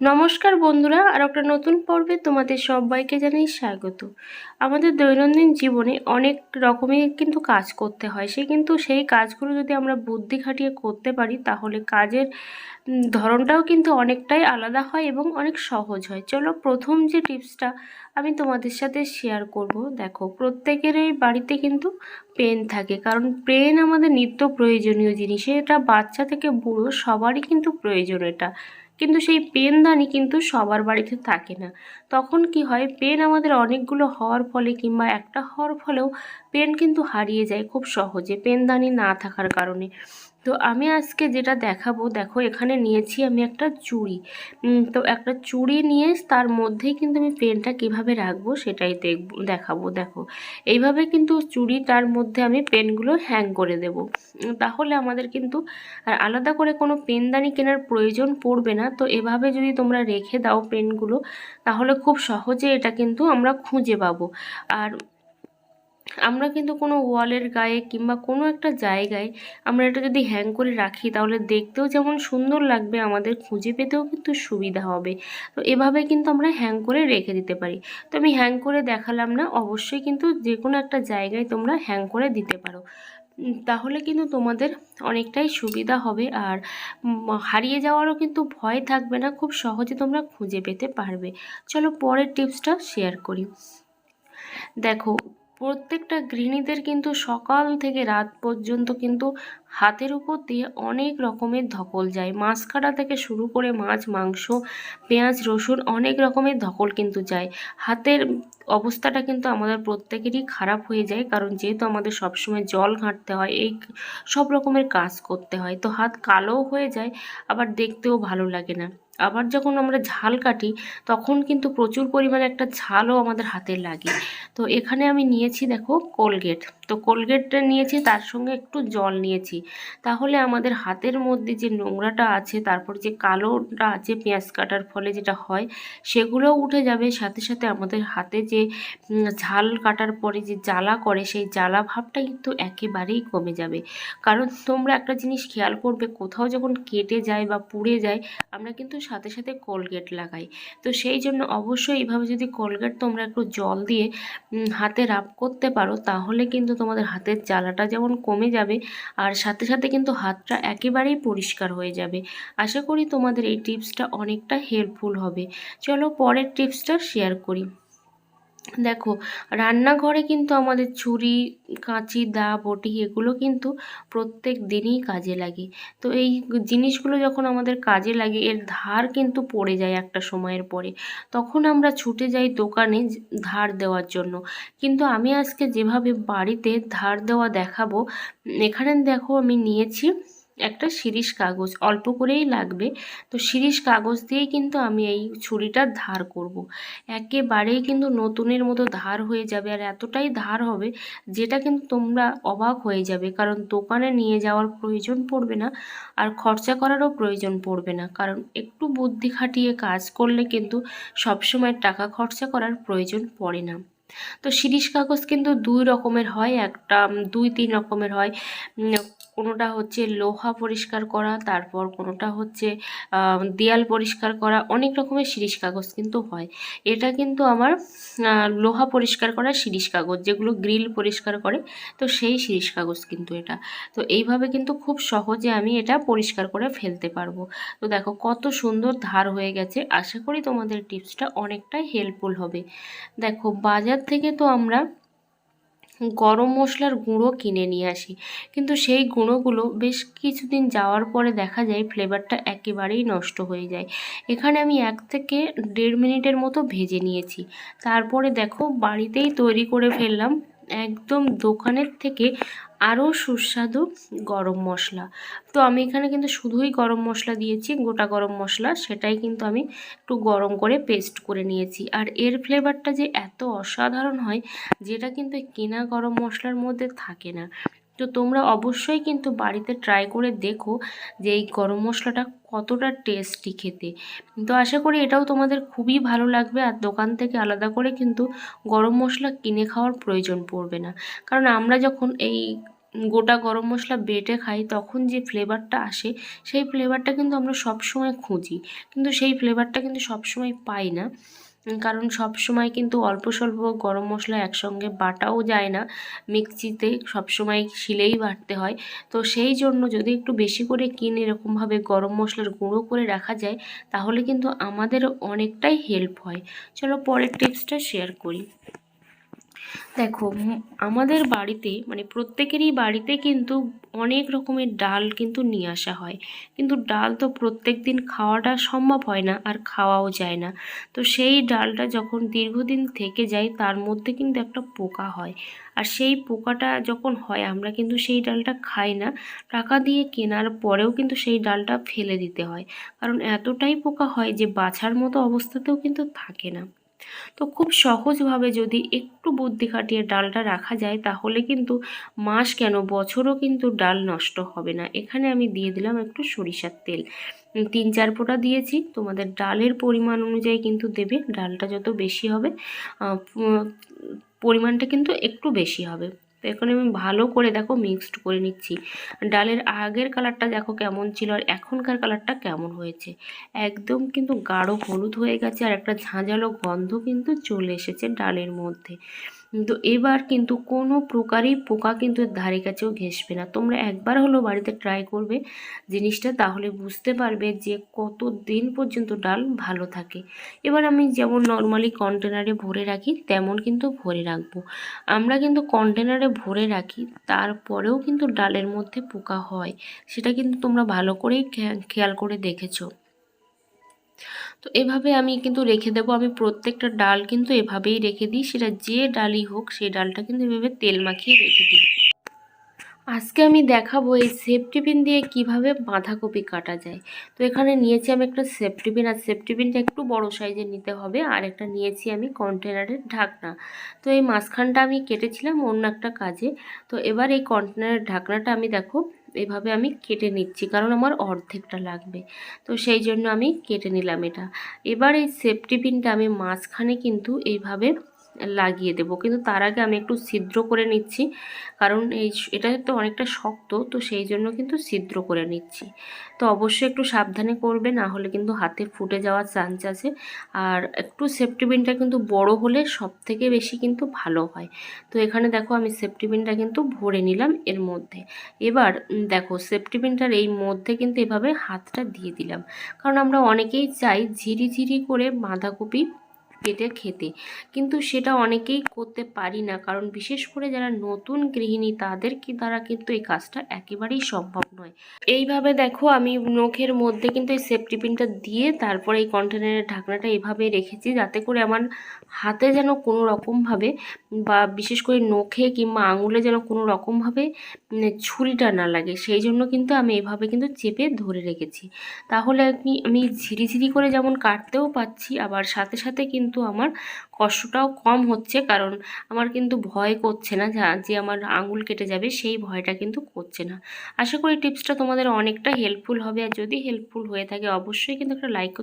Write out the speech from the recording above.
নমস্কার বন্ধুরা, আর একটা নতুন পর্বে তোমাদের সবাইকে জানাই স্বাগত। আমাদের দৈনন্দিন জীবনে অনেক রকমের কিন্তু কাজ করতে হয়। সে কিন্তু সেই কাজগুলো যদি আমরা বুদ্ধি খাটিয়ে করতে পারি, তাহলে কাজের ধরনটাও কিন্তু অনেকটাই আলাদা হয় এবং অনেক সহজ হয়। চলো প্রথম যে টিপসটা আমি তোমাদের সাথে শেয়ার করব। দেখো, প্রত্যেকেরই বাড়িতে কিন্তু পেন থাকে, কারণ পেন আমাদের নিত্য প্রয়োজনীয় জিনিস। এটা বাচ্চা থেকে বুড়ো সবারই কিন্তু প্রয়োজন এটা। কিন্তু সেই পেনদানি কিন্তু সবার বাড়িতে থাকে না। তখন কি হয়, পেন আমাদের অনেকগুলো হওয়ার ফলে কিংবা একটা হওয়ার ফলেও পেন কিন্তু হারিয়ে যায় খুব সহজে পেনদানি না থাকার কারণে। তো আমি আজকে যেটা দেখাবো, দেখো এখানে নিয়েছি আমি একটা চুড়ি। তো একটা চুড়ি নিয়ে তার মধ্যেই কিন্তু আমি পেনটা কীভাবে রাখব সেটাই দেখব, দেখাবো, দেখো। এইভাবে কিন্তু চুড়ি তার মধ্যে আমি পেনগুলো হ্যাং করে দেব। তাহলে আমাদের কিন্তু আর আলাদা করে কোনো পেনদানি কেনার প্রয়োজন পড়বে না। তো এভাবে যদি তোমরা রেখে দাও পেনগুলো, তাহলে খুব সহজে এটা কিন্তু আমরা খুঁজে পাবো। আর আমরা কিন্তু কোনো ওয়ালের গায়ে কিংবা কোনো একটা জায়গায় আমরা এটা যদি হ্যাং করে রাখি, তাহলে দেখতেও যেমন সুন্দর লাগবে, আমাদের খুঁজে পেতেও কিন্তু সুবিধা হবে। তো এভাবে কিন্তু আমরা হ্যাং করে রেখে দিতে পারি। তো আমি হ্যাং করে দেখালাম না, অবশ্যই কিন্তু যে কোনো একটা জায়গায় তোমরা হ্যাং করে দিতে পারো। তাহলে কিন্তু তোমাদের অনেকটাই সুবিধা হবে আর হারিয়ে যাওয়ারও কিন্তু ভয় থাকবে না, খুব সহজে তোমরা খুঁজে পেতে পারবে। চলো পরের টিপসটা শেয়ার করি। দেখো প্রত্যেকটা গৃহিণীদের কিন্তু সকাল থেকে রাত পর্যন্ত কিন্তু হাতের উপর দিয়ে অনেক রকমের ধকল যায়। মাছ কাটা থেকে শুরু করে মাছ, মাংস, পেঁয়াজ, রসুন অনেক রকমের ধকল কিন্তু যায়। হাতের অবস্থাটা কিন্তু আমাদের প্রত্যেকেরই খারাপ হয়ে যায় কারণ যেহেতু আমাদের সবসময় জল ঘাঁটতে হয়, এই সব রকমের কাজ করতে হয়। তো হাত কালোও হয়ে যায়, আবার দেখতেও ভালো লাগে না। আবার যখন আমরা ঝাল কাটি, তখন কিন্তু প্রচুর পরিমাণে একটা ঝালও আমাদের হাতে লাগে। তো এখানে আমি নিয়েছি দেখো কোলগেট। তো কোলগেটটা নিয়েছি, তার সঙ্গে একটু জল নিয়েছি। তাহলে আমাদের হাতের মধ্যে যে নোংরাটা আছে, তারপর যে কালোটা আছে পেঁয়াজ কাটার ফলে যেটা হয়, সেগুলোও উঠে যাবে। সাথে সাথে আমাদের হাতে যে ঝাল কাটার পরে যে জ্বালা করে, সেই জ্বালা ভাবটা কিন্তু একেবারেই কমে যাবে। কারণ তোমরা একটা জিনিস খেয়াল করবে, কোথাও যখন কেটে যায় বা পুড়ে যায়, আমরা কিন্তু সাথে সাথে কোলগেট লাগাই। তো সেই জন্য অবশ্যই এইভাবে যদি কোলগেট তোমরা একটু জল দিয়ে হাতে রাব করতে পারো, তাহলে কিন্তু তোমাদের হাতের জ্বালাটা যেমন কমে যাবে, আর সাথে সাথে কিন্তু হাতটা একেবারেই পরিষ্কার হয়ে যাবে। আশা করি তোমাদের এই টিপসটা অনেকটা হেল্পফুল হবে। চলো পরের টিপসটা শেয়ার করি। দেখো, রান্নাঘরে কিন্তু আমাদের ছুরি, কাঁচি, দা, বটি এগুলো কিন্তু প্রত্যেক দিনই কাজে লাগে। তো এই জিনিসগুলো যখন আমাদের কাজে লাগে, এর ধার কিন্তু পড়ে যায় একটা সময়ের পরে। তখন আমরা ছুটে যাই দোকানে ধার দেওয়ার জন্য। কিন্তু আমি আজকে যেভাবে বাড়িতে ধার দেওয়া দেখাবো এখানে দেখো আমি নিয়েছি একটা শিরিষ কাগজ, অল্প করেই লাগবে। তো শিরিষ কাগজ দিয়েই কিন্তু আমি এই ছুরিটা ধার করব। একেবারেই কিন্তু নতুনের মতো ধার হয়ে যাবে আর এতটাই ধার হবে যেটা কিন্তু তোমরা অবাক হয়ে যাবে। কারণ দোকানে নিয়ে যাওয়ার প্রয়োজন পড়বে না আর খরচা করারও প্রয়োজন পড়বে না। কারণ একটু বুদ্ধি খাটিয়ে কাজ করলে কিন্তু সবসময় টাকা খরচা করার প্রয়োজন পড়ে না। তো শিরিষ কাগজ কিন্তু দুই রকমের হয়, একটা দুই তিন রকমের হয়। কোনোটা হচ্ছে লোহা পরিষ্কার করা, তারপর কোনোটা হচ্ছে দেয়াল পরিষ্কার করা, অনেক রকমের শিরিষ কাগজ কিন্তু হয়। এটা কিন্তু আমার লোহা পরিষ্কার করা শিরিষ কাগজ, যেগুলো গ্রিল পরিষ্কার করে, তো সেই শিরিষ কাগজ কিন্তু এটা। তো এইভাবে কিন্তু খুব সহজে আমি এটা পরিষ্কার করে ফেলতে পারব। তো দেখো কত সুন্দর ধার হয়ে গেছে, আশা করি তোমাদের টিপসটা অনেকটাই হেল্পফুল হবে। দেখো বাজার থেকে তো আমরা গরম মশলার গুঁড়ো কিনে নিয়ে আসি। কিন্তু সেই গুঁড়োগুলো বেশ কিছুদিন যাওয়ার পরে দেখা যায় ফ্লেভারটা একেবারেই নষ্ট হয়ে যায়। এখানে আমি এক থেকে দেড় মিনিটের মতো ভেজে নিয়েছি। তারপরে দেখো বাড়িতেই তৈরি করে ফেললাম। একদম দোকানের থেকে আরও সুস্বাদু গরম মশলা। তো আমি এখানে কিন্তু শুধুই গরম মশলা দিয়েছি, গোটা গরম মশলা, সেটাই কিন্তু আমি একটু গরম করে পেস্ট করে নিয়েছি। আর এর ফ্লেভারটা যে এত অসাধারণ হয়, যেটা কিন্তু কেনা গরম মশলার মধ্যে থাকে না। তো তোমরা অবশ্যই কিন্তু বাড়িতে ট্রাই করে দেখো যে এই গরম মশলাটা কতটা টেস্টি খেতে। তো আশা করি এটাও তোমাদের খুবই ভালো লাগবে আর দোকান থেকে আলাদা করে কিন্তু গরম মশলা কিনে খাওয়ার প্রয়োজন পড়বে না। কারণ আমরা যখন এই গোটা গরম মশলা বেটে খাই তখন যে ফ্লেভারটা আসে সেই ফ্লেভারটা কিন্তু আমরা সবসময় খুঁজি। কিন্তু সেই ফ্লেভারটা কিন্তু সবসময় পাই না। কারণ সব সময় কিন্তু অল্প স্বল্প গরম মশলা একসঙ্গে বাটাও যায় না। মিক্সিতে সবসময় শিলেই বাটতে হয়। তো সেই জন্য যদি একটু বেশি করে কিনে এরকমভাবে গরম মশলার গুঁড়ো করে রাখা যায়, তাহলে কিন্তু আমাদের অনেকটাই হেল্প হয়। চলো পরের টিপসটা শেয়ার করি। দেখো আমাদের বাড়িতে মানে প্রত্যেকেরই বাড়িতে কিন্তু অনেক রকমের ডাল কিন্তু নিয়ে আসা হয়। কিন্তু ডাল তো প্রত্যেক দিন খাওয়াটা সম্ভব হয় না, আর খাওয়াও যায় না। তো সেই ডালটা যখন দীর্ঘদিন থেকে যায়, তার মধ্যে কিন্তু একটা পোকা হয়। আর সেই পোকাটা যখন হয়, আমরা কিন্তু সেই ডালটা খাই না। টাকা দিয়ে কেনার পরেও কিন্তু সেই ডালটা ফেলে দিতে হয়। কারণ এতটাই পোকা হয় যে বাছার মতো অবস্থাতেও কিন্তু থাকে না। তো খুব সহজভাবে যদি একটু বুদ্ধি খাটিয়ে ডালটা রাখা যায়, তাহলে কিন্তু মাস কেন, বছরও কিন্তু ডাল নষ্ট হবে না। এখানে আমি দিয়ে দিলাম একটু সরিষার তেল। তিন চার ফোঁটা দিয়েছি। তোমাদের ডালের পরিমাণ অনুযায়ী কিন্তু দেবে। ডালটা যত বেশি হবে পরিমাণটা কিন্তু একটু বেশি হবে। তো এখন আমি ভালো করে দেখো মিক্সড করে নিচ্ছি। ডালের আগের কালারটা দেখো কেমন ছিল আর এখনকার কালারটা কেমন হয়েছে। একদম কিন্তু গাঢ় হলুদ হয়ে গেছে আর একটা ঝাঁঝালো গন্ধ কিন্তু চলে এসেছে ডালের মধ্যে। তো এবার কিন্তু কোনো প্রকারই পোকা কিন্তু এর ধারে কাছেও ঘেসবে না। তোমরা একবার হলো বাড়িতে ট্রাই করবে জিনিসটা, তাহলে বুঝতে পারবে যে কত দিন পর্যন্ত ডাল ভালো থাকে। এবার আমি যেমন নর্মালি কন্টেনারে ভরে রাখি, তেমন কিন্তু ভরে রাখব। আমরা কিন্তু কন্টেনারে ভরে রাখি, তারপরেও কিন্তু ডালের মধ্যে পোকা হয়, সেটা কিন্তু তোমরা ভালো করেই খেয়া- খেয়াল করে দেখেছ। তো এভাবে আমি কিন্তু রেখে দেবো। আমি প্রত্যেকটা ডাল কিন্তু এভাবেই রেখে দিই। সেটা যে ডালই হোক, সেই ডালটা কিন্তু এভাবে তেল মাখিয়ে রেখে দিই। আজকে আমি দেখাবো এই সেফটি পিন দিয়ে কীভাবে বাঁধাকপি কাটা যায়। তো এখানে নিয়েছি আমি একটা সেফটি পিন আর সেফটি পিনটা একটু বড় সাইজের নিতে হবে, আর একটা নিয়েছি আমি কন্টেনারের ঢাকনা। তো এই মাঝখানটা আমি কেটেছিলাম অন্য একটা কাজে। তো এবার এই কন্টেনারের ঢাকনাটা আমি দেখো এভাবে আমি কেটে নিচ্ছি, কারণ আমার অর্ধেকটা লাগবে। তো সেই জন্য আমি কেটে নিলাম এটা। এবার এই সেফটি পিনটা আমি মাঝখানে কিন্তু এইভাবে লাগিয়ে দেবো। কিন্তু তার আগে আমি একটু ছিদ্র করে নিচ্ছি। কারণ এই এটা তো অনেকটা শক্ত, তো সেই জন্য কিন্তু ছিদ্র করে নিচ্ছি। তো অবশ্যই একটু সাবধানে করবে, না হলে কিন্তু হাতে ফুটে যাওয়ার চান্স আছে। আর একটু সেফটি পিনটা কিন্তু বড় হলে সব থেকে বেশি কিন্তু ভালো হয়। তো এখানে দেখো আমি সেফটি পিনটা কিন্তু ভরে নিলাম এর মধ্যে। এবার দেখো সেফটি পিনটার এই মধ্যে কিন্তু এভাবে হাতটা দিয়ে দিলাম। কারণ আমরা অনেকেই চাই ঝিরি ঝিরি করে বাঁধাকপি কেটে খেতে কিন্তু সেটা অনেকেই করতে পারি না। কারণ বিশেষ করে যারা নতুন গৃহিণী, তাদের কি দ্বারা কিন্তু এই কাজটা একেবারেই সম্ভব নয়। এইভাবে দেখো, আমি নখের মধ্যে কিন্তু এই সেফটি পিনটা দিয়ে তারপরে এই কন্টেনারের ঢাকনাটা এভাবে রেখেছি যাতে করে আমার হাতে যেন কোনো রকমভাবে বা বিশেষ করে নখে কিংবা আঙুলে যেন কোনো রকমভাবে ছুরিটা না লাগে। সেই জন্য কিন্তু আমি এভাবে কিন্তু চেপে ধরে রেখেছি। তাহলে আমি আমি ঝিরিঝিরি করে যেমন কাটতেও পাচ্ছি আবার সাথে সাথে কিন্তু আমার কষ্টটাও কম হচ্ছে, কারণ আমার কিন্তু ভয় করছে না যা- যে আমার আঙুল কেটে যাবে সেই ভয়টা কিন্তু করছে না। আশা করি টিপসটা তোমাদের অনেকটা হেল্পফুল হবে, আর যদি হেল্পফুল হয়ে থাকে অবশ্যই কিন্তু একটা লাইক